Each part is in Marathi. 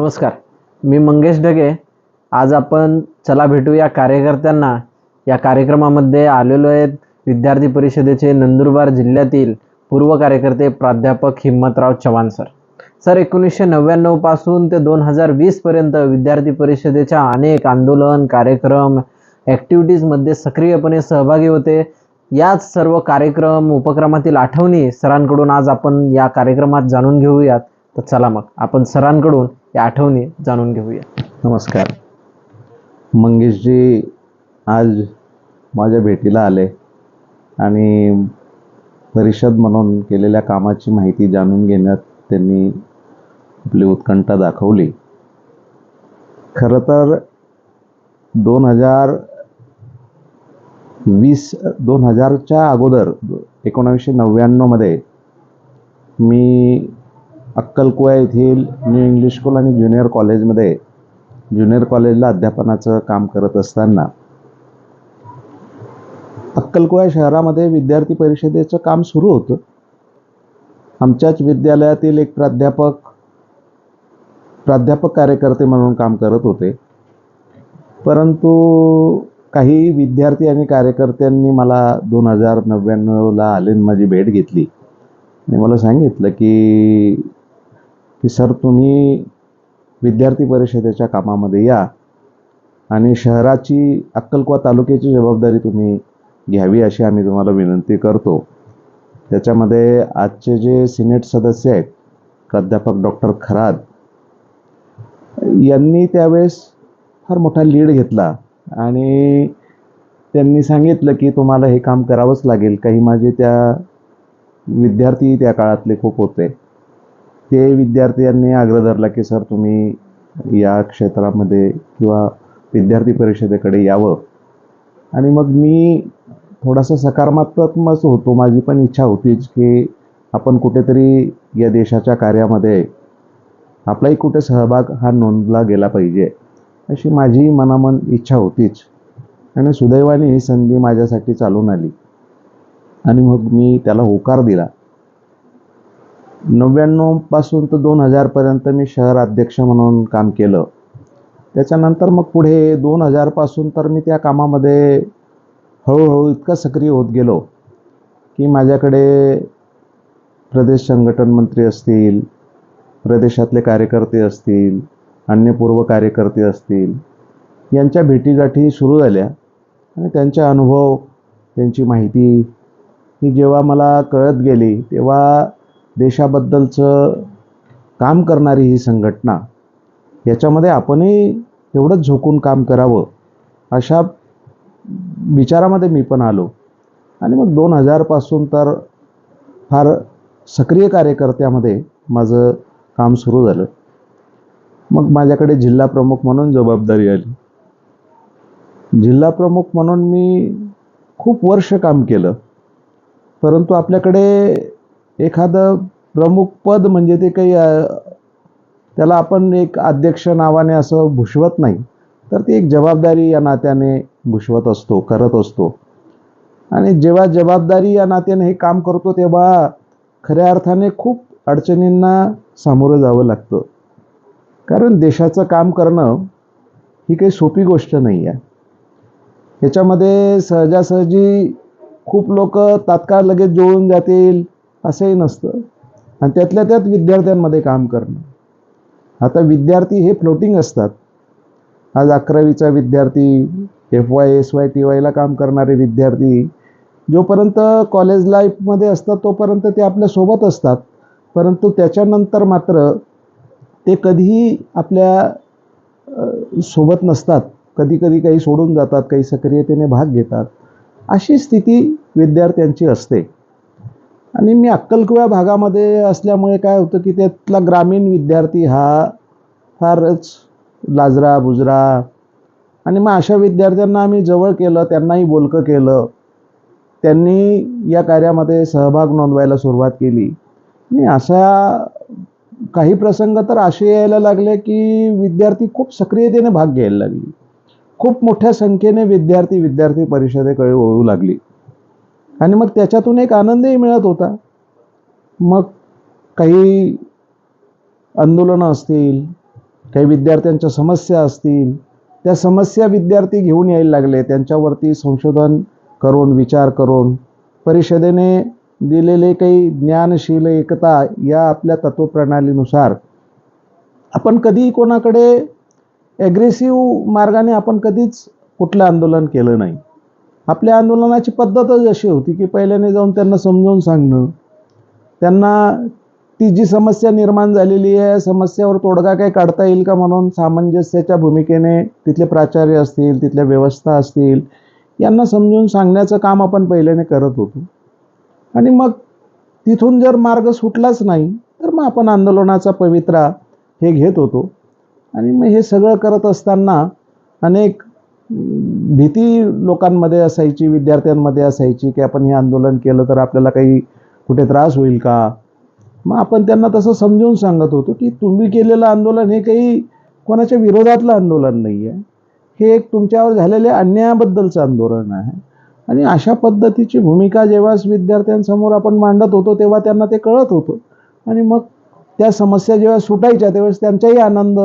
नमस्कार. मी मंगेश ढगे. आज आपण चला भेटू या कार्यकर्त्यांना. या कार्यक्रमामध्ये आलेलो आहेत विद्यार्थी परिषदेचे नंदुरबार जिल्ह्यातील पूर्व कार्यकर्ते प्राध्यापक हिम्मतराव चव्हाण सर. सर एकोणीसशे नव्याण्णवपासून ते दोन हजार वीस पर्यंत विद्यार्थी परिषदेच्या अनेक आंदोलन कार्यक्रम ॲक्टिव्हिटीजमध्ये सक्रियपणे सहभागी होते. याच सर्व कार्यक्रम उपक्रमातील आठवणी सरांकडून आज आपण या कार्यक्रमात जाणून घेऊयात. तर चला मग आपण सरांकडून या आठवणी जाणून घेऊया. नमस्कार. मंगेशजी आज माझ्या भेटीला आले आणि परिषद म्हणून केलेल्या कामाची माहिती जाणून घेण्यात त्यांनी आपली उत्कंठा दाखवली. खरं तर दोन हजार वीस दोन हजारच्या अगोदर एकोणावीसशे नव्याण्णवमध्ये मी अक्कलकुवा येथील न्यू इंग्लिश स्कूल आणि ज्युनियर कॉलेजमध्ये ज्युनियर कॉलेजला अध्यापनाचं काम करत असताना अक्कलकुवा शहरामध्ये विद्यार्थी परिषदेचं काम सुरू होतं. आमच्याच विद्यालयातील एक प्राध्यापक प्राध्यापक कार्यकर्ते म्हणून काम करत होते. परंतु काही विद्यार्थी आणि कार्यकर्त्यांनी मला दोन हजार नव्याण्णवला आले आणि माझी भेट घेतली. आणि मला सांगितलं की की सर तुम्ही विद्यार्थी परिषदेच्या कामामध्ये या आणि शहराची अक्कलकुवा तालुक्याची जबाबदारी तुम्ही घ्यावी अशी आम्ही तुम्हाला विनंती करतो. त्याच्यामध्ये आजचे जे सिनेट सदस्य आहेत प्राध्यापक डॉक्टर खराद यांनी त्यावेळेस फार मोठा लीड घेतला आणि त्यांनी सांगितलं की तुम्हाला हे काम करावंच लागेल. काही माझे त्या विद्यार्थी त्या काळातले खूप होते. ते विद्यार्थ्यांनी आग्रह धरला की सर तुम्ही या क्षेत्रामध्ये किंवा विद्यार्थी परिषदेकडे यावं. आणि मग मी थोडासा सकारात्मकच होतो. माझी पण इच्छा होतीच की आपण कुठेतरी या देशाच्या कार्यामध्ये आपलाही कुठे सहभाग हा नोंदला गेला पाहिजे अशी माझी मनामन इच्छा होतीच. आणि सुदैवाने ही संधी माझ्यासाठी चालून आली. आणि मग मी त्याला होकार दिला. नव्याण्णवपासून तर दोन हजारपर्यंत मी शहर अध्यक्ष म्हणून काम केलं. त्याच्यानंतर मग पुढे दोन हजारपासून तर मी त्या कामामध्ये हळूहळू इतका सक्रिय होत गेलो की माझ्याकडे प्रदेश संघटन मंत्री असतील प्रदेशातले कार्यकर्ते असतील अन्यपूर्व कार्यकर्ते असतील यांच्या भेटीगाठी सुरू झाल्या. आणि त्यांचे अनुभव त्यांची माहिती ही जेव्हा मला कळत गेली तेव्हा देशाबद्दलचं काम करणारी ही संघटना याच्यामध्ये आपणही तेवढंच झोकून काम करावं अशा विचारामध्ये मी पण आलो. आणि मग दोन हजारपासून तर फार सक्रिय कार्यकर्त्यामध्ये माझं काम सुरू झालं. मग माझ्याकडे जिल्हा प्रमुख म्हणून जबाबदारी आली. जिल्हा प्रमुख म्हणून मी खूप वर्ष काम केलं. परंतु आपल्याकडे एखादं प्रमुख पद म्हणजे ते काही त्याला आपण एक अध्यक्ष नावाने असं भूषवत नाही. तर ती एक जबाबदारी या नात्याने भूषवत असतो करत असतो. आणि जेव्हा जबाबदारी या नात्याने हे काम करतो तेव्हा खऱ्या अर्थाने खूप अडचणींना सामोरं जावं लागतं. कारण देशाचं काम करणं ही काही सोपी गोष्ट नाही आहे. ह्याच्यामध्ये सहजासहजी खूप लोक तात्काळ लगेच जुळून जातील असंही नसतं. आणि त्यातल्या त्यात विद्यार्थ्यांमध्ये काम करणं. आता विद्यार्थी हे फ्लोटिंग असतात. आज अकरावीचा विद्यार्थी F Y S Y T वायला काम करणारे विद्यार्थी जोपर्यंत कॉलेज लाईफमध्ये असतात तोपर्यंत ते आपल्यासोबत असतात. परंतु त्याच्यानंतर मात्र ते कधीही आपल्यासोबत नसतात. कधी कधी काही सोडून जातात काही सक्रियतेने भाग घेतात. अशी स्थिती विद्यार्थ्यांची असते. आणि मी अक्कलकुव्या भागामध्ये असल्यामुळे काय होतं की त्यातला ग्रामीण विद्यार्थी हा फारच लाजरा बुजरा. आणि मग अशा विद्यार्थ्यांना आम्ही जवळ केलं त्यांनाही बोलकं केलं. त्यांनी या कार्यामध्ये सहभाग नोंदवायला सुरुवात केली. आणि अशा काही प्रसंग तर असे यायला लागले की विद्यार्थी खूप सक्रियतेने भाग घ्यायला लागली. खूप मोठ्या संख्येने विद्यार्थी विद्यार्थी परिषदेकडे वळू लागली. आणि मग त्याच्यातून एक आनंदही मिळत होता. मग काही आंदोलनं असतील काही विद्यार्थ्यांच्या समस्या असतील त्या समस्या विद्यार्थी घेऊन यायला लागले. त्यांच्यावरती संशोधन करून विचार करून परिषदेने दिलेले काही ज्ञानशील एकता या आपल्या तत्वप्रणालीनुसार आपण कधीही कोणाकडे ॲग्रेसिव्ह मार्गाने आपण कधीच कुठलं आंदोलन केलं नाही. आपल्या आंदोलनाची पद्धतच अशी होती की पहिल्याने जाऊन त्यांना समजावून सांगणं. त्यांना ती जी समस्या निर्माण झालेली आहे या समस्यावर तोडगा काही काढता येईल का म्हणून सामंजस्याच्या भूमिकेने तिथले प्राचार्य असतील तिथल्या व्यवस्था असतील यांना समजून सांगण्याचं काम आपण पहिल्याने करत होतो. आणि मग तिथून जर मार्ग सुटलाच नाही तर मग आपण आंदोलनाचा पवित्रा हे घेत होतो. आणि मग हे सगळं करत असताना अनेक भीती लोकांमध्ये असायची विद्यार्थ्यांमध्ये असायची की आपण हे आंदोलन केलं तर आपल्याला काही कुठे त्रास होईल का? मग आपण त्यांना तसं समजून सांगत होतो की तुम्ही केलेलं आंदोलन हे काही कोणाच्या विरोधातलं आंदोलन नाही आहे हे एक तुमच्यावर झालेल्या अन्यायाबद्दलचं आंदोलन आहे. आणि अशा पद्धतीची भूमिका जेव्हा विद्यार्थ्यांसमोर आपण मांडत होतो तेव्हा त्यांना ते कळत होतं. आणि मग त्या समस्या जेव्हा सुटायच्या तेव्हा त्यांचाही आनंद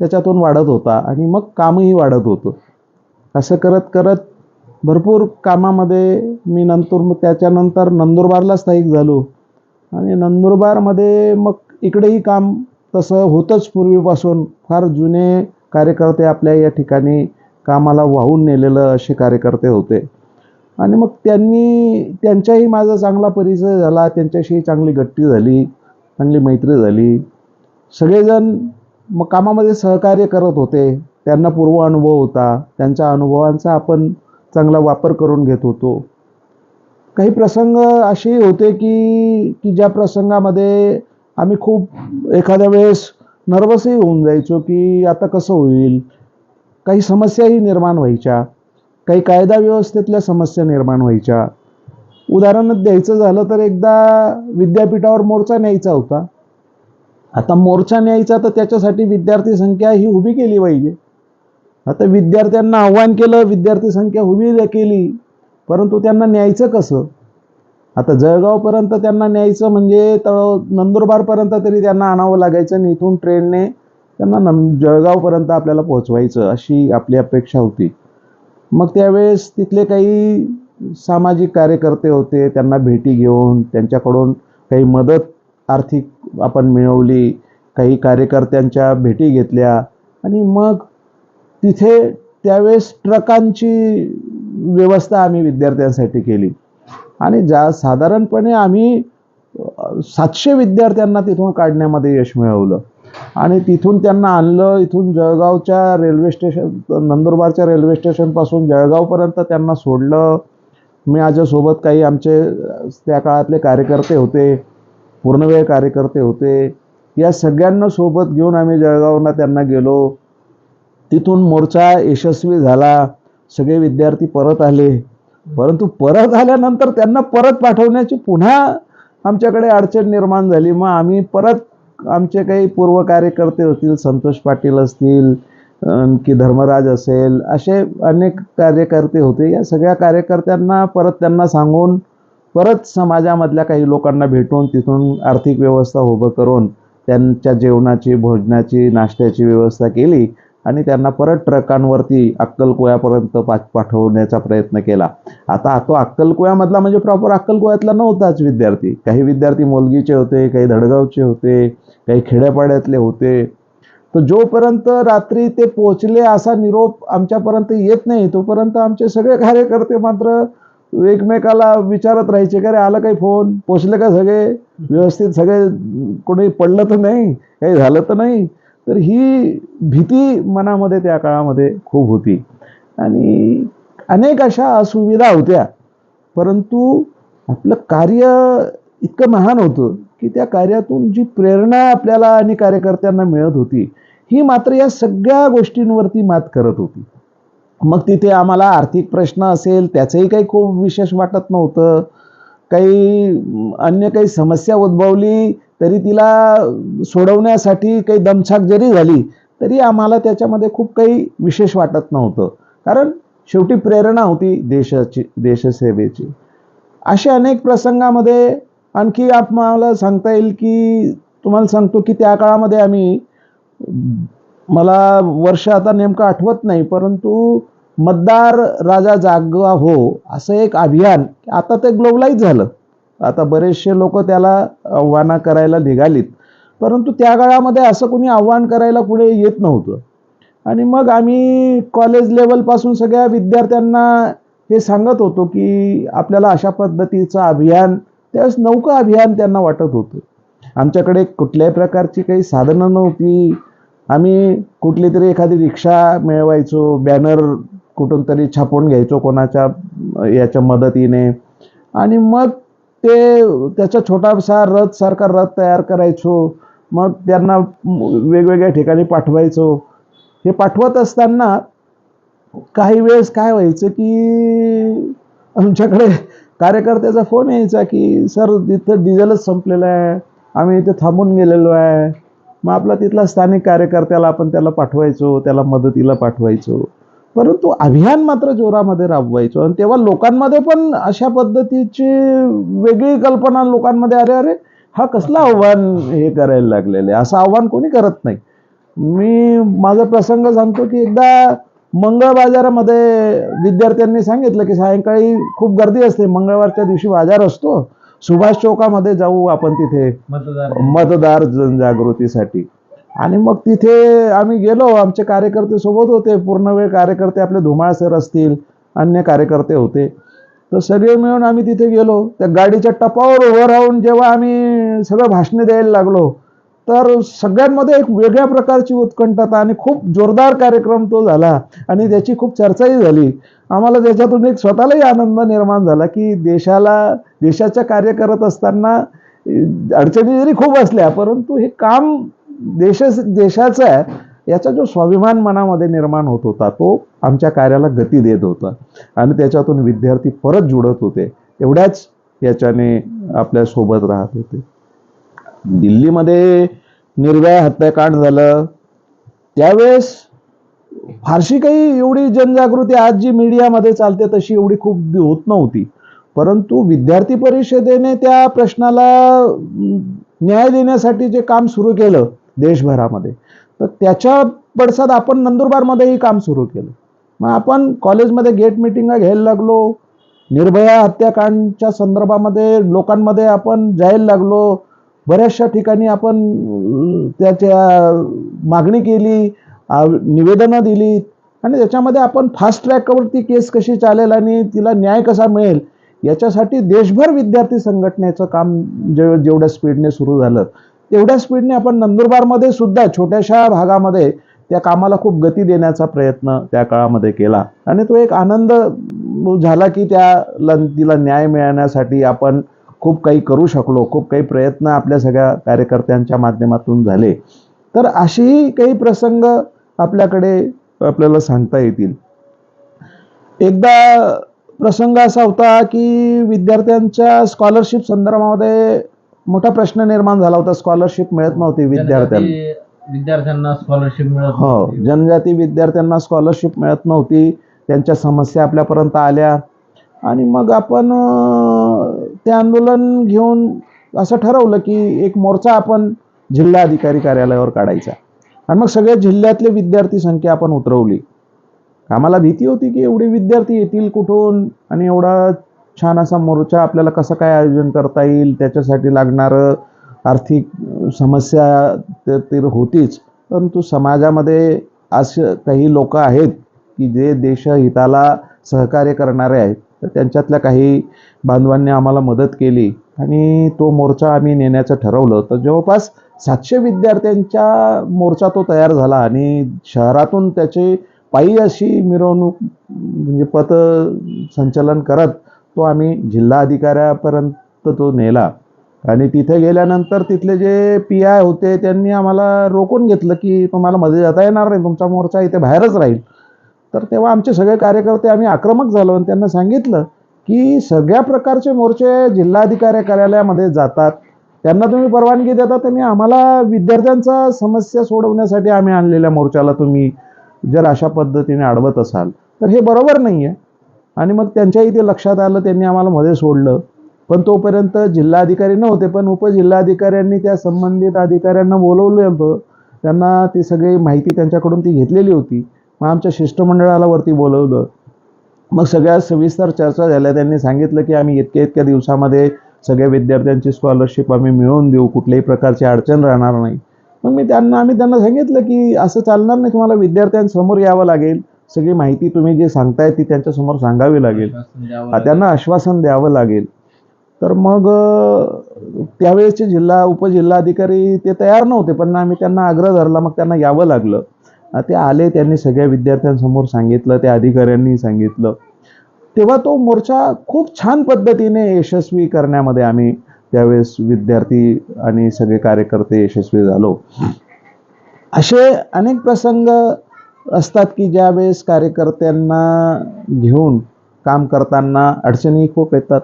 त्याच्यातून वाढत होता आणि मग कामही वाढत होतं. असं करत करत भरपूर कामामध्ये मी नंतर मग त्याच्यानंतर नंदुरबारला स्थायिक झालो. आणि नंदुरबारमध्ये मग इकडेही काम तसं होतंच पूर्वीपासून. फार जुने कार्यकर्ते आपल्या या ठिकाणी कामाला वाहून नेलेलं असे कार्यकर्ते होते. आणि मग त्यांनी त्यांच्याही माझा चांगला परिचय झाला. त्यांच्याशी चांगली गट्टी झाली चांगली मैत्री झाली. सगळेजण मग कामामध्ये सहकार्य करत होते. त्यांना पूर्व अनुभव होता. त्यांच्या अनुभवांचा आपण चांगला वापर करून घेत होतो. काही प्रसंग असेही होते की की ज्या प्रसंगामध्ये आम्ही खूप एखाद्या वेळेस नर्वसही होऊन जायचो की आता कसं होईल? काही समस्याही निर्माण व्हायच्या. काही कायदा व्यवस्थेतल्या समस्या निर्माण व्हायच्या. उदाहरण द्यायचं झालं तर एकदा विद्यापीठावर मोर्चा न्यायचा होता. आता मोर्चा न्यायचा तर त्याच्यासाठी विद्यार्थी संख्या ही उभी केली पाहिजे. आता विद्यार्थ्यांना आव्हान केलं विद्यार्थी संख्या उभी केली परंतु त्यांना न्यायचं कसं? आता जळगावपर्यंत त्यांना न्यायचं म्हणजे तर नंदुरबारपर्यंत तरी त्यांना आणावं लागायचं आणि इथून ट्रेनने त्यांना नं जळगावपर्यंत आपल्याला पोहोचवायचं अशी आपली अपेक्षा होती. मग त्यावेळेस तिथले काही सामाजिक कार्यकर्ते होते त्यांना भेटी घेऊन त्यांच्याकडून काही मदत आर्थिक आपण मिळवली काही कार्यकर्त्यांच्या भेटी घेतल्या आणि मग तिथे त्यावेळेस ट्रकांची व्यवस्था आम्ही विद्यार्थ्यांसाठी केली. आणि ज्या साधारणपणे आम्ही सातशे विद्यार्थ्यांना तिथून काढण्यामध्ये यश मिळवलं. आणि तिथून त्यांना आणलं इथून जळगावच्या रेल्वे स्टेशन नंदुरबारच्या रेल्वे स्टेशनपासून जळगावपर्यंत त्यांना सोडलं. मी माझ्यासोबत काही आमचे त्या काळातले कार्यकर्ते होते पूर्णवेळ कार्यकर्ते होते. या सगळ्यांना सोबत घेऊन आम्ही जळगावला त्यांना गेलो. तिथून मोर्चा यशस्वी झाला. सगळे विद्यार्थी परत आले. परंतु परत आल्यानंतर त्यांना परत पाठवण्याची पुन्हा आमच्याकडे अडचण निर्माण झाली. मग आम्ही परत आमचे काही पूर्व कार्यकर्ते होतील संतोष पाटील असतील की धर्मराज असेल असे अनेक कार्यकर्ते होते. या सगळ्या कार्यकर्त्यांना परत त्यांना सांगून परत समाजामधल्या काही लोकांना भेटून तिथून आर्थिक व्यवस्था उभं करून त्यांच्या जेवणाची भोजनाची नाश्त्याची व्यवस्था केली. आणि त्यांना परत ट्रकांवरती अक्कलकोयापर्यंत पाठ पाठवण्याचा प्रयत्न केला. आता तो अक्कलकोयामधला म्हणजे प्रॉपर अक्कलकोयातला नव्हताच विद्यार्थी. काही विद्यार्थी मोलगीचे होते काही धडगावचे होते काही खेड्यापाड्यातले होते. तर जोपर्यंत रात्री ते पोचले असा निरोप आमच्यापर्यंत येत नाही तोपर्यंत आमचे सगळे कार्यकर्ते मात्र एकमेकाला विचारत राहायचे का रे आला काही फोन? पोचले का सगळे? व्यवस्थित सगळे कोणी पडलं तर नाही? काही झालं तर नाही? तर ही भीती मनामध्ये त्या काळामध्ये खूप होती. आणि अनेक अशा असुविधा होत्या. परंतु आपलं कार्य इतकं महान होतं की त्या कार्यातून जी प्रेरणा आपल्याला आणि कार्यकर्त्यांना मिळत होती ही मात्र या सगळ्या गोष्टींवरती मात करत होती. मग तिथे आम्हाला आर्थिक प्रश्न असेल त्याचंही काही खूप विशेष वाटत नव्हतं. काही अन्य काही समस्या उद्भवली तरी तिला सोडवण्यासाठी काही दमछाक जरी झाली तरी आम्हाला त्याच्यामध्ये खूप काही विशेष वाटत नव्हतं. कारण शेवटी प्रेरणा होती देशाची देशसेवेची. अशा अनेक प्रसंगामध्ये आणखी आम्हाला सांगता येईल की तुम्हाला सांगतो की त्या काळामध्ये आम्ही मला वर्ष आता नेमकं आठवत नाही परंतु मतदार राजा जागा हो असं एक अभियान आता ते ग्लोबलाईज झालं. आता बरेचसे लोक त्याला आव्हानं करायला निघालीत. परंतु त्या काळामध्ये असं कोणी आव्हान करायला पुढे येत नव्हतं. आणि मग आम्ही कॉलेज लेवलपासून सगळ्या विद्यार्थ्यांना हे सांगत होतो की आपल्याला अशा पद्धतीचं अभियान त्यावेळेस नौका अभियान त्यांना वाटत होतं. आमच्याकडे कुठल्याही प्रकारची काही साधनं नव्हती. आम्ही कुठली तरी एखादी रिक्षा मिळवायचो बॅनर कुठून तरी छापून घ्यायचो कोणाच्या याच्या मदतीने. आणि मग ते त्याचा छोटासा रथ सारखा रथ तयार करायचो. मग त्यांना वेगवेगळ्या ठिकाणी पाठवायचो. हे पाठवत असताना काही वेळेस काय व्हायचं की आमच्याकडे कार्यकर्त्याचा फोन यायचा की सर तिथं डिझेलच संपलेलं आहे. आम्ही इथे थांबून गेलेलो आहे. मग आपला तिथला स्थानिक कार्यकर्त्याला आपण त्याला पाठवायचो त्याला मदतीला पाठवायचो. परंतु अभियान मात्र जोरामध्ये राबवायचो. आणि तेव्हा लोकांमध्ये पण अशा पद्धतीची वेगळी कल्पना लोकांमध्ये अरे अरे हा कसला आव्हान हे करायला लागलेलं? आहे असं आव्हान कोणी करत नाही. मी माझा प्रसंग सांगतो की एकदा मंगळ बाजारामध्ये विद्यार्थ्यांनी सांगितलं की सायंकाळी खूप गर्दी असते मंगळवारच्या दिवशी बाजार असतो. सुभाष चौकामध्ये जाऊ आपण तिथे. मतदार मतदार जनजागृतीसाठी. आणि मग तिथे आम्ही गेलो आमचे कार्यकर्ते सोबत होते. पूर्ण वेळ कार्यकर्ते आपले धुमाळ सर असतील अन्य कार्यकर्ते होते. तर सगळे मिळून आम्ही तिथे गेलो. त्या गाडीच्या टपावर उभं राहून जेव्हा आम्ही सगळं भाषणे द्यायला लागलो तर सगळ्यांमध्ये एक वेगळ्या प्रकारची उत्कंठता आणि खूप जोरदार कार्यक्रम तो झाला आणि त्याची खूप चर्चाही झाली. आम्हाला त्याच्यातून एक स्वतःलाही आनंद निर्माण झाला की देशाला देशाचं कार्य करत असताना अडचणी जरी खूप असल्या परंतु हे काम देश देशाचा आहे याचा जो स्वाभिमान मनामध्ये निर्माण होत होता तो आमच्या कार्याला गती देत होता. आणि त्याच्यातून विद्यार्थी परत जुडत होते. एवढ्याच याच्याने आपल्यासोबत राहत होते. दिल्लीमध्ये निर्भय हत्याकांड झालं. त्यावेळेस फारशी काही एवढी जनजागृती आज जी मीडियामध्ये चालते तशी एवढी खूप होत नव्हती. परंतु विद्यार्थी परिषदेने त्या प्रश्नाला न्याय देण्यासाठी जे काम सुरू केलं देशभरामध्ये. तर त्याच्या पडसाद आपण नंदुरबारमध्येही काम सुरू केलं. मग आपण कॉलेजमध्ये गेट मिटिंगा घ्यायला लागलो. निर्भया हत्याकांडच्या संदर्भामध्ये लोकांमध्ये आपण जायला लागलो. बऱ्याचशा ठिकाणी आपण त्याच्या मागणी केली निवेदनं दिली. आणि त्याच्यामध्ये आपण फास्ट ट्रॅकवरती केस कशी चालेल आणि तिला न्याय कसा मिळेल याच्यासाठी देशभर विद्यार्थी संघटनेचं काम जे जेवढ्या स्पीडने सुरू झालं तेवढ्या स्पीडने आपण नंदुरबारमध्ये सुद्धा छोट्याशा भागामध्ये त्या कामाला खूप गती देण्याचा प्रयत्न त्या काळामध्ये केला. आणि तो एक आनंद झाला की त्या तिला न्याय मिळण्यासाठी आपण खूप काही करू शकलो खूप काही प्रयत्न आपल्या सगळ्या कार्यकर्त्यांच्या माध्यमातून झाले. तर असेही काही प्रसंग आपल्याकडे आपल्याला सांगता येतील. एकदा प्रसंग असा होता की विद्यार्थ्यांच्या स्कॉलरशिप संदर्भामध्ये मोठा प्रश्न निर्माण झाला होता स्कॉलरशिप मिळत नव्हती विद्यार्थ्यांना. जनजाती विद्यार्थ्यांना स्कॉलरशिप मिळत हो नव्हती. जनजाती विद्यार्थ्यांना स्कॉलरशिप मिळत नव्हती. त्यांच्या समस्या आपल्यापर्यंत आल्या. आणि मग आपण अं, ते आंदोलन घेऊन असं ठरवलं की एक मोर्चा आपण जिल्हा अधिकारी कार्यालयावर काढायचा. आणि मग सगळ्या जिल्ह्यातले विद्यार्थी संख्या आपण उतरवली. आम्हाला भीती होती की एवढे विद्यार्थी येतील कुठून? आणि एवढा छान असा मोर्चा आपल्याला कसं काय आयोजन करता येईल त्याच्यासाठी लागणारं आर्थिक समस्या ते तर होतीच. परंतु समाजामध्ये असे काही लोक आहेत की जे देशहिताला सहकार्य करणारे आहेत तर त्यांच्यातल्या काही बांधवांनी आम्हाला मदत केली आणि तो मोर्चा आम्ही नेण्याचं ठरवलं. तर जवळपास सातशे विद्यार्थ्यांच्या मोर्चा तो तयार झाला आणि शहरातून त्याची पायी अशी मिरवणूक म्हणजे पथ संचलन करत तो आम्ही जिल्हा अधिकाऱ्यापर्यंत तो नेला. आणि तिथे गेल्यानंतर तिथले जे पी आय होते त्यांनी आम्हाला रोखून घेतलं की तुम्हाला मध्ये जाता येणार नाही तुमचा मोर्चा इथे बाहेरच राहील. तर तेव्हा आमचे सगळे कार्यकर्ते आम्ही आक्रमक झालो आणि त्यांना सांगितलं की सगळ्या प्रकारचे मोर्चे जिल्हाधिकारी कार्यालयामध्ये जातात. त्यांना तुम्ही परवानगी देता त्यांनी आम्हाला विद्यार्थ्यांचा समस्या सोडवण्यासाठी आम्ही आणलेल्या मोर्चाला तुम्ही जर अशा पद्धतीने अडवत असाल. तर हे बरोबर नाही आहे आणि मग त्यांच्या इथे लक्षात आलं त्यांनी आम्हाला मध्ये सोडलं. पण तोपर्यंत जिल्हाधिकारी नव्हते पण उपजिल्हाधिकाऱ्यांनी त्या संबंधित अधिकाऱ्यांना बोलवलं होतं. त्यांना ती सगळी माहिती त्यांच्याकडून ती घेतलेली होती. मग आमच्या शिष्टमंडळाला वरती बोलवलं. मग सगळ्या सविस्तर चर्चा झाल्या. त्यांनी सांगितलं की आम्ही इतक्या इतक्या दिवसामध्ये सगळ्या विद्यार्थ्यांची स्कॉलरशिप आम्ही मिळवून देऊ. कुठल्याही प्रकारची अडचण राहणार नाही. मग मी त्यांना आम्ही त्यांना सांगितलं की असं चालणार नाही. तुम्हाला विद्यार्थ्यांसमोर यावं लागेल. सगळी माहिती तुम्ही जे सांगताय ती त्यांच्यासमोर सांगावी लागेल. त्यांना आश्वासन द्यावं लागेल. तर मग त्यावेळेसचे जिल्हा उपजिल्हाधिकारी ते तयार नव्हते पण आम्ही त्यांना आग्रह धरला मग त्यांना यावं लागलं. ते आले त्यांनी सगळ्या विद्यार्थ्यांसमोर सांगितलं त्या अधिकाऱ्यांनी सांगितलं. तेव्हा तो मोर्चा खूप छान पद्धतीने यशस्वी करण्यामध्ये आम्ही त्यावेळेस विद्यार्थी आणि सगळे कार्यकर्ते यशस्वी झालो. असे अनेक प्रसंग असतात की ज्यावेळेस कार्यकर्त्यांना घेऊन काम करताना अडचणी खूप येतात.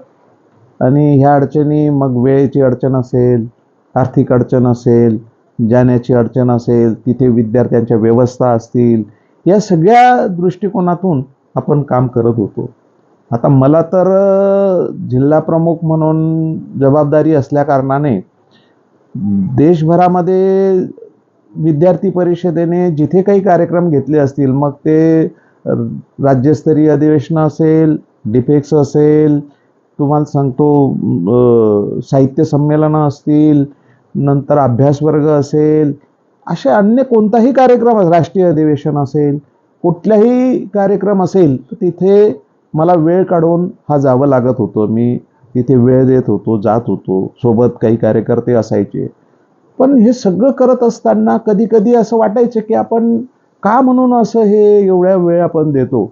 आणि ह्या अडचणी मग वेळेची अडचण असेल आर्थिक अडचण असेल जाण्याची अडचण असेल तिथे विद्यार्थ्यांच्या व्यवस्था असतील या सगळ्या दृष्टिकोनातून आपण काम करत होतो. आता मला तर जिल्हा प्रमुख म्हणून जबाबदारी असल्याकारणाने देशभरामध्ये विद्यार्थी परिषदेने जिथे काही कार्यक्रम घेतले असतील मग ते राज्यस्तरीय अधिवेशन असेल डिफेक्स असेल तुम्हाला सांगतो साहित्य संमेलनं असतील नंतर अभ्यासवर्ग असेल असे अन्य कोणताही कार्यक्रम राष्ट्रीय अधिवेशन असेल कुठलाही कार्यक्रम असेल तर तिथे मला वेळ काढून हा जावं लागत होतं. मी तिथे वेळ देत होतो जात होतो. सोबत काही कार्यकर्ते असायचे. पण हे सगळं करत असताना कधी कधी असं वाटायचं की आपण का म्हणून असं हे एवढ्या वेळ आपण देतो?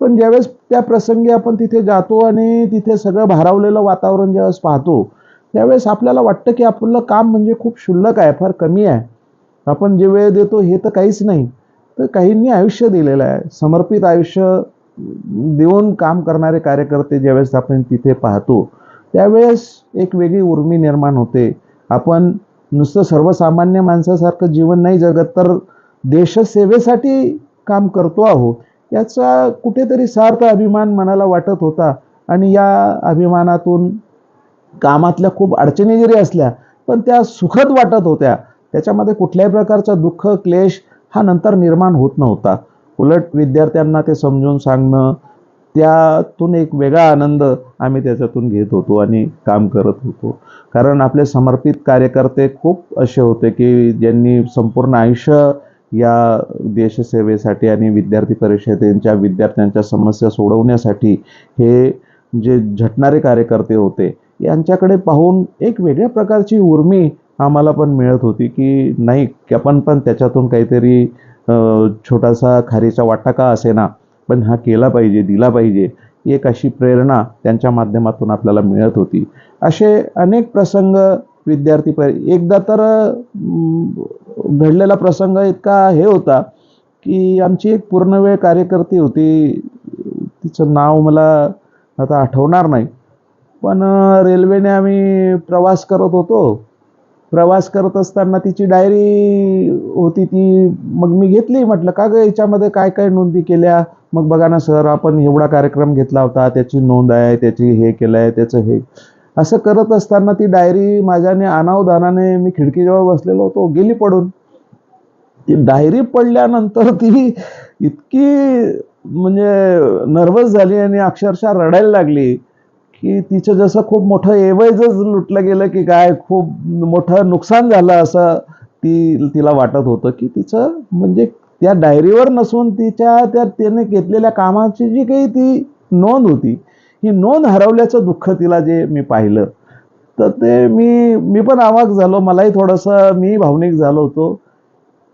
पण ज्यावेळेस त्या प्रसंगी आपण तिथे जातो आणि तिथे सगळं भारावलेलं वातावरण ज्यावेळेस पाहतो त्यावेळेस आपल्याला वाटतं की आपलं काम म्हणजे खूप क्षुल्लक आहे फार कमी आहे. आपण जे वेळ देतो हे तर काहीच नाही. तर काहींनी आयुष्य दिलेलं आहे. समर्पित आयुष्य देऊन काम करणारे कार्यकर्ते ज्यावेळेस आपण तिथे पाहतो त्यावेळेस एक वेगळी उर्मी निर्माण होते. आपण नुसतं सर्वसामान्य माणसासारखं जीवन नाही जगत तर देशसेवेसाठी काम करतो आहो. याचा कुठेतरी सार्थ अभिमान मनाला वाटत होता आणि या अभिमानातून कामातल्या खूप अडचणी जरी असल्या पण त्या सुखद वाटत होत्या. त्याच्यामध्ये कुठल्याही प्रकारचा दुःख क्लेश हा नंतर निर्माण होत नव्हता. उलट विद्यार्थ्यांना ते समजून सांगणं त्यातून एक वेगळा आनंद आम्ही त्याच्यातून घेत होतो आणि काम करत होतो. कारण आपले समर्पित कार्यकर्ते खूप असे होते की ज्यांनी संपूर्ण आयुष्य या देशसेवेसाठी आणि विद्यार्थी परिषदेच्या विद्यार्थ्यांच्या समस्या सोडवण्यासाठी हे जे झटणारे कार्यकर्ते होते यांच्याकडे पाहून एक वेगळ्या प्रकारची उर्मी आम्हाला पण मिळत होती की नाही आपण पण त्याच्यातून काहीतरी छोटासा खारीचा वाटा का असेना. पण हा केला पाहिजे दिला पाहिजे एक अशी प्रेरणा त्यांच्या माध्यमातून आपल्याला मिळत होती. असे अनेक प्रसंग विद्यार्थी पर एकदा तर घडलेला प्रसंग इतका हे होता की आमची एक पूर्णवेळ कार्यकर्ती होती. तिचं नाव मला आता आठवणार नाही. पण रेल्वेने आम्ही प्रवास करत होतो. प्रवास करत असताना तिची डायरी होती ती मग मी घेतली. म्हटलं का ग याच्यामध्ये काय काय नोंदी केल्या? मग बघा ना सर आपण एवढा कार्यक्रम घेतला होता. त्याची नोंद आहे त्याची हे केलं आहे त्याचं हे. असं करत असताना ती डायरी माझ्याने अनावधानाने मी खिडकीजवळ बसलेलो होतो गेली पडून. ती डायरी पडल्यानंतर ती इतकी म्हणजे नर्वस झाली आणि अक्षरशः रडायला लागली. की तिचं जसं खूप मोठं एवजच लुटलं गेलं की काय खूप मोठं नुकसान झालं असं ती तिला वाटत होतं की तिचं म्हणजे त्या डायरीवर नसून तिच्या त्या त्याने घेतलेल्या कामाची जी काही ती नोंद होती ही नोंद हरवल्याचं दुःख तिला जे मी पाहिलं. तर ते मी मी पण आवाक झालो मलाही थोडंसं मी भावनिक झालो होतो.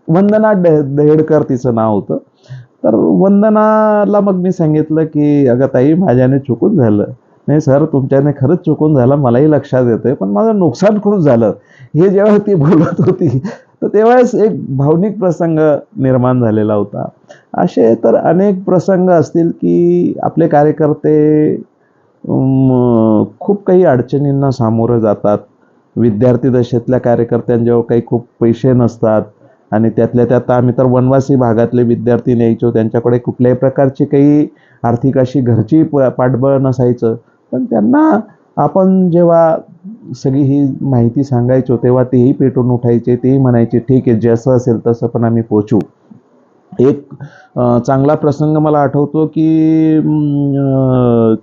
वंदना डे दहेडकर तिचं नाव होतं. तर वंदनाला मग मी सांगितलं की अगं ताई माझ्याने चुकून झालं. नाही सर तुमच्याने खरंच चुकून झालं मलाही लक्षात येतंय पण माझं नुकसान खूप झालं. हे जेव्हा ती बोलत होती तर तेव्हाच एक भावनिक प्रसंग निर्माण झालेला होता. असे तर अनेक प्रसंग असतील की आपले कार्यकर्ते खूप काही अडचणींना सामोरं जातात. विद्यार्थी दशेतल्या कार्यकर्त्यांजवळ काही खूप पैसे नसतात आणि त्यातल्या त्यात आम्ही तर वनवासी भागातले विद्यार्थी न्यायचो त्यांच्याकडे कुठल्याही प्रकारची काही आर्थिक अशी घरची प पाठबळ नसायचं. पण त्यांना आपण जेव्हा सगळी ही माहिती सांगायचो तेव्हा तेही पेटून उठायचे तेही म्हणायचे ठीक आहे जसं असेल तसं पण आम्ही पोचू एक चांगला प्रसंग मला आठवतो की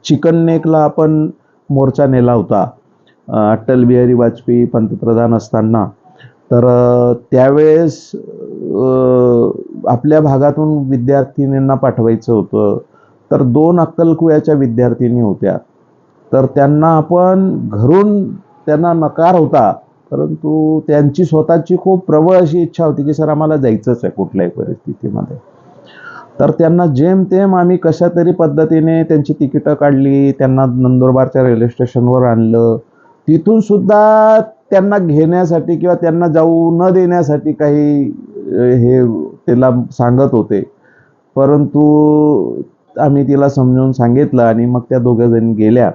चिकन नेकला आपण मोर्चा नेला होता अटल बिहारी वाजपेयी पंतप्रधान असताना. तर त्यावेळेस आपल्या भागातून विद्यार्थिनींना पाठवायचं होतं. तर दोन अक्कलकुयाच्या विद्यार्थिनी होत्या. तर त्यांना आपण घरून त्यांना नकार होता परंतु त्यांची स्वतःची खूप प्रबळ अशी इच्छा होती की सर आम्हाला जायचंच आहे कुठल्याही परिस्थितीमध्ये. तर त्यांना जेमतेम आम्ही कशा तरी पद्धतीने त्यांची तिकीटं काढली त्यांना नंदुरबारच्या रेल्वे स्टेशनवर आणलं. तिथून सुद्धा त्यांना घेण्यासाठी किंवा त्यांना जाऊ न देण्यासाठी काही हे त्याला सांगत होते. परंतु आम्ही तिला समजावून सांगितलं आणि मग त्या दोघं जणी गेल्या.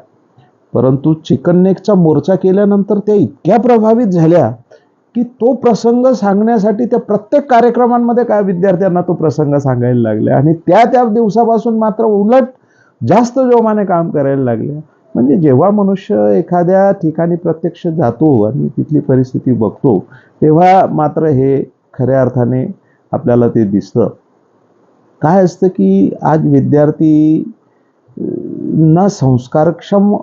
परंतु चिकन नेकचा मोर्चा केल्यानंतर त्या इतक्या प्रभावित झाल्या की तो प्रसंग सांगण्यासाठी त्या प्रत्येक कार्यक्रमांमध्ये काय विद्यार्थ्यांना तो प्रसंग सांगायला लागले आणि त्या त्या दिवसापासून मात्र उलट जास्त जोमाने काम करायला लागले. म्हणजे जेव्हा मनुष्य एखाद्या ठिकाणी प्रत्यक्ष जातो आणि तिथली परिस्थिती बघतो तेव्हा मात्र हे खऱ्या अर्थाने आपल्याला ते दिसतं. काय असतं की आज विद्यार्थी ना संस्कारक्षम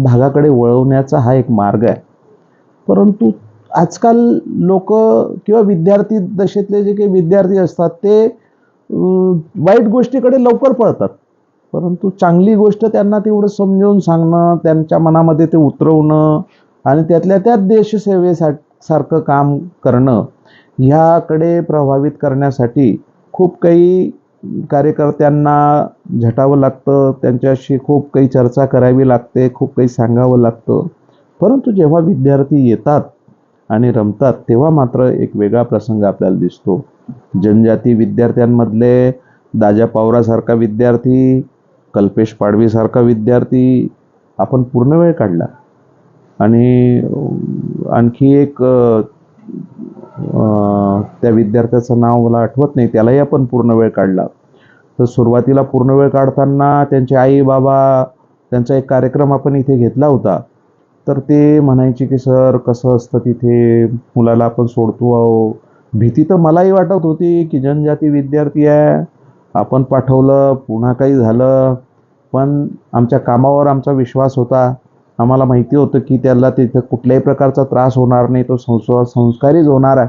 भागाकडे वळवण्याचा हा एक मार्ग आहे. परंतु आजकाल लोक किंवा विद्यार्थी दशेतले जे काही विद्यार्थी असतात ते वाईट गोष्टीकडे लवकर पळतात. परंतु चांगली गोष्ट त्यांना तेवढं समजावून सांगणं त्यांच्या मनामध्ये ते उतरवणं आणि त्यातल्या त्यात देशसेवेसा सारखं काम करणं ह्याकडे प्रभावित करण्यासाठी खूप काही कार्यकर्त्यांना झटावं लागतं त्यांच्याशी खूप काही चर्चा करावी लागते खूप काही सांगावं लागतं. परंतु जेव्हा विद्यार्थी येतात आणि रमतात तेव्हा मात्र एक वेगळा प्रसंग आपल्याला दिसतो. जनजाती विद्यार्थ्यांमधले दाजा पावरासारखा विद्यार्थी कल्पेश पाडवीसारखा विद्यार्थी आपण पूर्ण वेळ काढला. आणि आणखी एक त्या विद्यार्थ्याचं नाव मला आठवत नाही त्यालाही आपण पूर्ण वेळ काढला. तर सुरुवातीला पूर्ण वेळ काढताना त्यांचे आई बाबा त्यांचा एक कार्यक्रम आपण इथे घेतला होता. तर ते म्हणायचे की सर कसं असतं तिथे? मुलाला आपण सोडतो आहो. भीती तर मलाही वाटत होती की जनजाती विद्यार्थी आहे. आपण पाठवलं पुन्हा काही झालं. पण आमच्या कामावर आमचा विश्वास होता. आम्हाला माहिती होतं की त्याला तिथं कुठल्याही प्रकारचा त्रास होणार नाही तो संस संस्कारीच होणार आहे.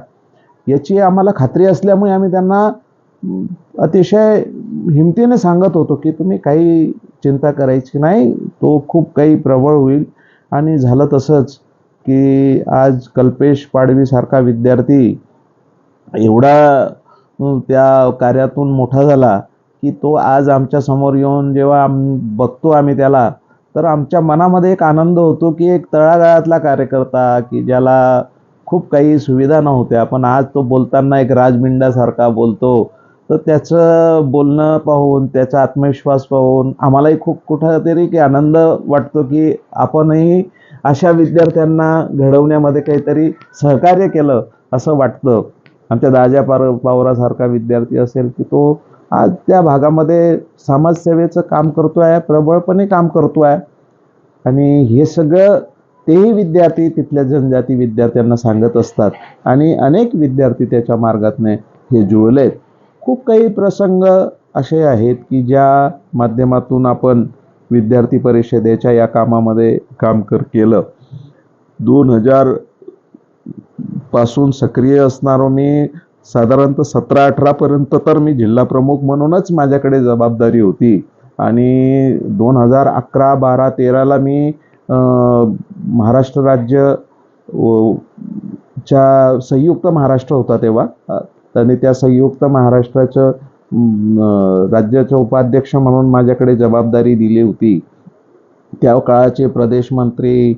याची आम्हाला खात्री असल्यामुळे आम्ही त्यांना अतिशय हिमतीने सांगत होतो की तुम्ही काही चिंता करायची नाही तो खूप काही प्रबळ होईल. आणि झालं तसंच की आज कल्पेश पाडवीसारखा विद्यार्थी एवढा त्या कार्यातून मोठा झाला की तो आज आमच्यासमोर येऊन जेव्हा आम बघतो आम्ही त्याला तर आमच्या मनामध्ये एक आनंद होतो की एक तळागाळातला कार्यकर्ता की ज्याला खूप काही सुविधा नव्हत्या. पण आज तो बोलताना एक राजमिंडासारखा बोलतो. तर त्याचं बोलणं पाहून त्याचा आत्मविश्वास पाहून आम्हालाही खूप कुठंतरी की आनंद वाटतो की आपणही अशा विद्यार्थ्यांना घडवण्यामध्ये काहीतरी सहकार्य केलं असं वाटतं. आमच्या दाजा पार पावरासारखा विद्यार्थी असेल की तो आज त्या भागामध्ये समाजसेवेचं काम करतो आहे प्रबळपणे काम करतो आहे आणि हे सगळं तेही विद्यार्थी तिथल्या जनजाती विद्यार्थ्यांना सांगत असतात. आणि अनेक विद्यार्थी त्याच्या मार्गातने हे जुळलेत. खूप काही प्रसंग असे आहेत की ज्या माध्यमातून आपण विद्यार्थी परिषदेच्या या कामामध्ये काम कर केलं. दोन हजारपासून सक्रिय असणारो हो मी. साधारणतः सतरा अठरापर्यंत तर मी जिल्हा प्रमुख म्हणूनच माझ्याकडे जबाबदारी होती. आणि दोन हजार अकरा बारा तेराला मी महाराष्ट्र राज्य च्या संयुक्त महाराष्ट्र होता तेव्हा. त्याने त्या संयुक्त महाराष्ट्राचं राज्याच्या उपाध्यक्ष म्हणून माझ्याकडे जबाबदारी दिली होती. त्या काळाचे प्रदेश मंत्री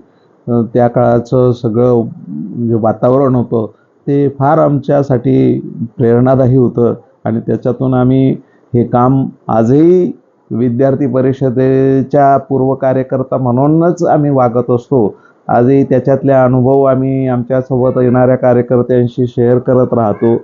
त्या काळाचं सगळं म्हणजे वातावरण होतं. ते फार आमच्यासाठी प्रेरणादायी होतं आणि त्याच्यातून आम्ही हे काम आजही विद्यार्थी परिषदेच्या पूर्व कार्यकर्ता म्हणूनच आम्ही वागत असतो. आजही त्याच्यातले अनुभव आम्ही आमच्यासोबत येणाऱ्या कार्यकर्त्यांशी शेअर करत राहतो.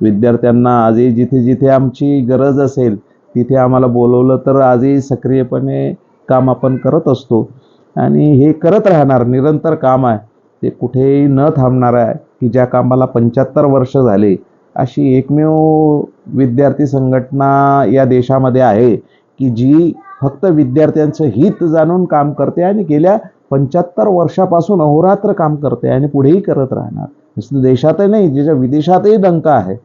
विद्यार्थ्यांना आजही जिथे जिथे आमची गरज असेल तिथे आम्हाला बोलवलं तर आजही सक्रियपणे काम आपण करत असतो. आणि हे करत राहणार निरंतर काम आहे. ते कुठेही न थांबणार आहे की ज्या कामाला पंच्याहत्तर वर्ष झाले अशी एकमेव विद्यार्थी संघटना या देशामध्ये आहे की जी फक्त विद्यार्थ्यांचं हित जाणून काम करते आणि गेल्या पंच्याहत्तर वर्षापासून अहोरात्र काम करते आणि पुढेही करत राहणार. नुसतं देशातही नाही ज्याच्या विदेशातही दंका आहे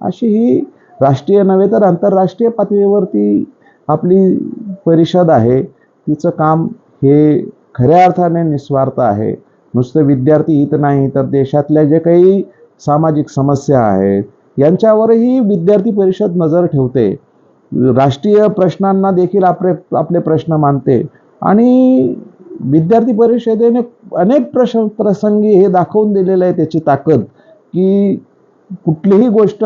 अशी ही राष्ट्रीय नव्हे तर आंतरराष्ट्रीय पातळीवरती आपली परिषद आहे. तिचं काम हे खऱ्या अर्थाने निस्वार्थ आहे. नुसतं विद्यार्थी हित नाही तर देशातल्या जे काही सामाजिक समस्या आहेत यांच्यावरही विद्यार्थी परिषद नजर ठेवते. राष्ट्रीय प्रश्नांना देखील आपले आपले प्रश्न मानते. आणि विद्यार्थी परिषदेने अनेक प्रश प्रसंगी हे दाखवून दिलेलं आहे त्याची ताकद की कुठलीही गोष्ट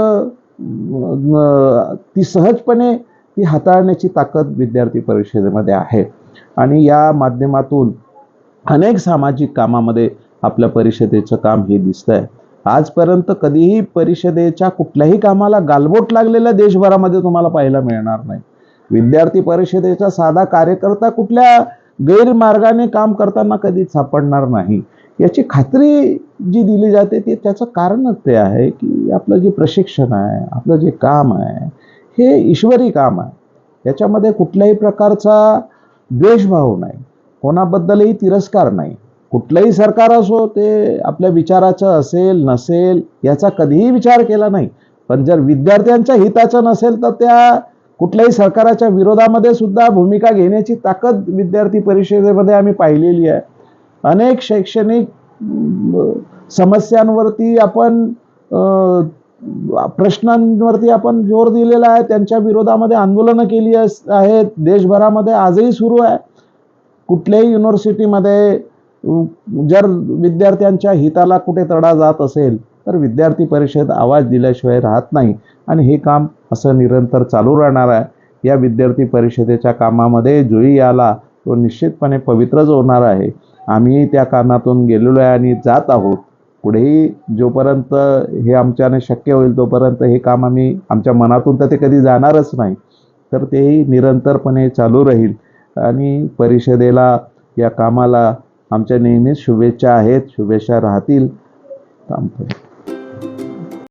ती सहजपणे ती हाताळण्याची ताकद विद्यार्थी परिषदेमध्ये आहे. आणि या माध्यमातून अनेक सामाजिक कामामध्ये आपल्या परिषदेचं काम हे दिसतंय. आजपर्यंत कधीही परिषदेच्या कुठल्याही कामाला गालबोट लागलेल्या देशभरामध्ये तुम्हाला पाहायला मिळणार नाही. विद्यार्थी परिषदेचा साधा कार्यकर्ता कुठल्या गैरमार्गाने काम करताना कधीच सापडणार नाही. याची खात्री जी दिली जाते ते त्याचं कारणच ते आहे की आपलं जे प्रशिक्षण आहे आपलं जे काम आहे हे ईश्वरी काम आहे. याच्यामध्ये कुठल्याही प्रकारचा द्वेषभाव नाही. कोणाबद्दलही तिरस्कार नाही. कुठलंही सरकार असो ते आपल्या विचाराचं असेल नसेल याचा कधीही विचार केला नाही. पण जर विद्यार्थ्यांच्या हिताचं नसेल तर त्या कुठल्याही सरकाराच्या विरोधामध्ये सुद्धा भूमिका घेण्याची ताकद विद्यार्थी परिषदेमध्ये आम्ही पाहिलेली आहे. अनेक शैक्षणिक समस्यांवरती आपण प्रश्नांवरती आपण जोर दिलेला आहे. त्यांच्या विरोधामध्ये आंदोलनं केली अस- आहेत. देशभरामध्ये आजही सुरू आहे. कुठल्याही युनिव्हर्सिटीमध्ये जर विद्यार्थ्यांच्या हिताला कुठे तडा जात असेल तर विद्यार्थी परिषद आवाज दिल्याशिवाय राहत नाही. आणि हे काम असं निरंतर चालू राहणार आहे. या विद्यार्थी परिषदेच्या कामामध्ये जोही आला तो निश्चितपणे पवित्रच होणार आहे. आम्ही त्या कामातून गेलेलो आहे आणि जात आहोत. पुढेही जोपर्यंत हे आमच्याने शक्य होईल तोपर्यंत हे काम आम्ही आमच्या मनातून तर ते कधी जाणारच नाही. तर तेही निरंतरपणे चालू राहील. आणि परिषदेला या कामाला आमच्या नेहमीच शुभेच्छा आहेत. शुभेच्छा राहतील. थांबतो